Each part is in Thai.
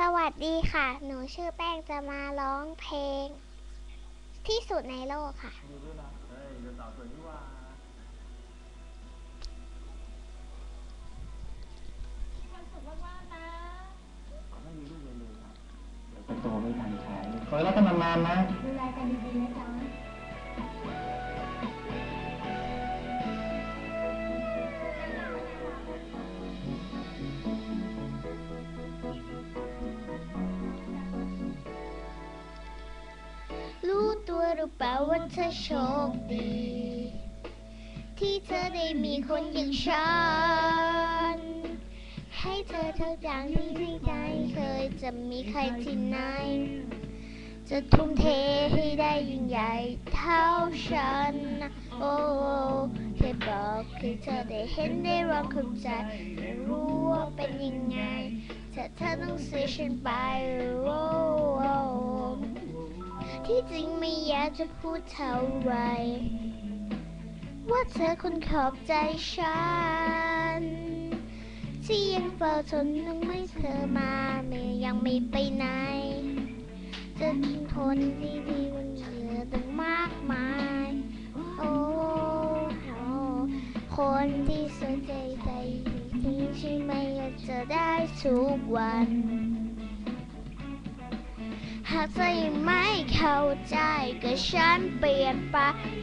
สวัสดีค่ะ หนูชื่อแป้งจะมาร้องเพลง ที่สุดในโลกค่ะดูด้วยนะเฮ้ยเดี๋ยวสาวสวยนี่หว่าความสุขมากๆนะขอให้มีลูกเร็วๆครับเดี๋ยวจะโตไม่ทันใช้ขอให้รักกันนานๆนะ ดูแลกันดีๆนะจ๊ะ รู้เปล่าว่าเธอโชคดี ที่เธอได้มีคนอย่างฉัน ให้เธอทุกอย่างที่ในใจเคยจะมีใครที่ไหน จะทุ่มเทให้ได้ยิ่งใหญ่เท่าฉัน โอ้แค่บอกให้เธอได้เห็นได้ลองเข้าใจไม่รู้ว่าเป็นยังไงแต่เธอต้องเสียฉันไปโอ้ ที่จริงไม่อยากจะพูดเท่าไหรว่าเธอคนขอบใจฉัน ที่ยังเฝ้าทนนึงไม่เธอมาไม่ยังไม่ไปไหน จะทนที่ดีมันเหลือตั้งมากมาย โอ้โหคนที่สนใจใจที่ใช่ไหมอยากจะได้ทุกวัน ธอยังไม่เข้าใจก็ฉันเปลี่ยนไป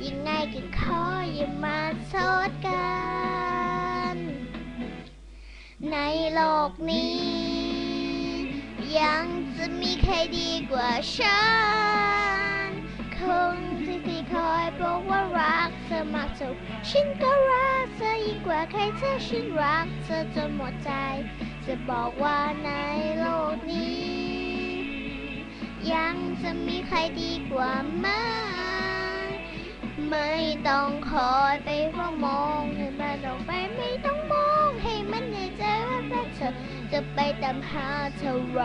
ยังไงก็ขออย่ามาโทษกัน ในโลกนี้ ยังจะมีใครดีกว่าฉันคงที่ที่คอยบอกว่ารักเธอมากเท่าฉันก็รักเธอยิ่งกว่าใครเธอฉันรักเธอจนหมดใจ จะบอกว่าในโลกนี้ ยังจะมีใครดีกว่าไหมไม่ต้องคอยไปเฝ้ามองให้มันออกไปไม่ต้องมองให้มันในใจว่ารักเธอจะไปตามหาเท่าไร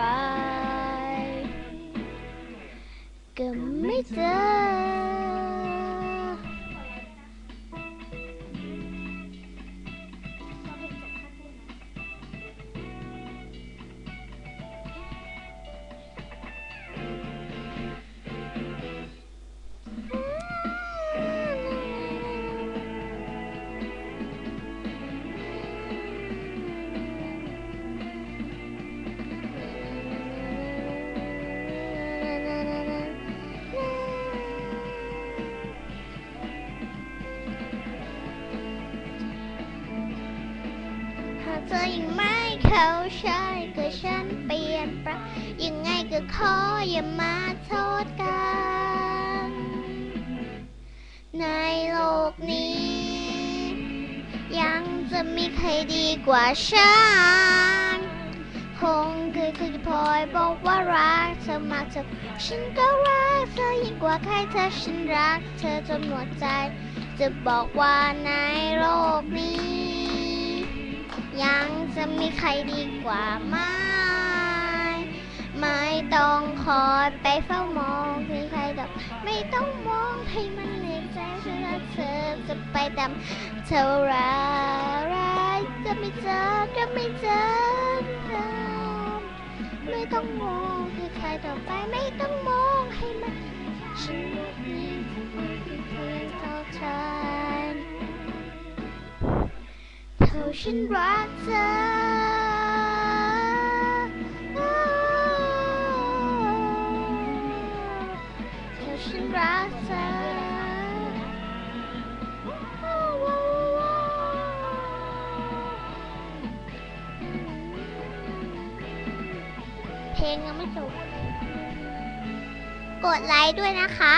ก็ไม่เจอ เธอยังไม่เข้าใจก็ฉันเปลี่ยนไปยังไงก็ขออย่ามาโทษกัน ในโลกนี้ ยังจะมีใครดีกว่าฉัน คงเคือคือพลอยบอกว่ารักเธอมากเธอฉันก็รักเธอยิ่งกว่าใครเธอฉันรัก เธอจนหมดใจ จะบอกว่าในโลกนี้ มีใครดีกว่าไหมไม่ต้องคอยไปเฝ้ามองที่ใครดอกไม่ต้องมองให้มันเหนื่อยใจฉันเธอจะไปตามเท่าไรจะไม่เจอก็ไม่เจอไม่ต้องมองที่ใครต่อไปไม่ต้องมองให้มันฉันรักนี้เพียงเท่าฉันเท่าฉันรักเธอ เพลงยังไม่จบ กดไลค์ด้วยนะคะ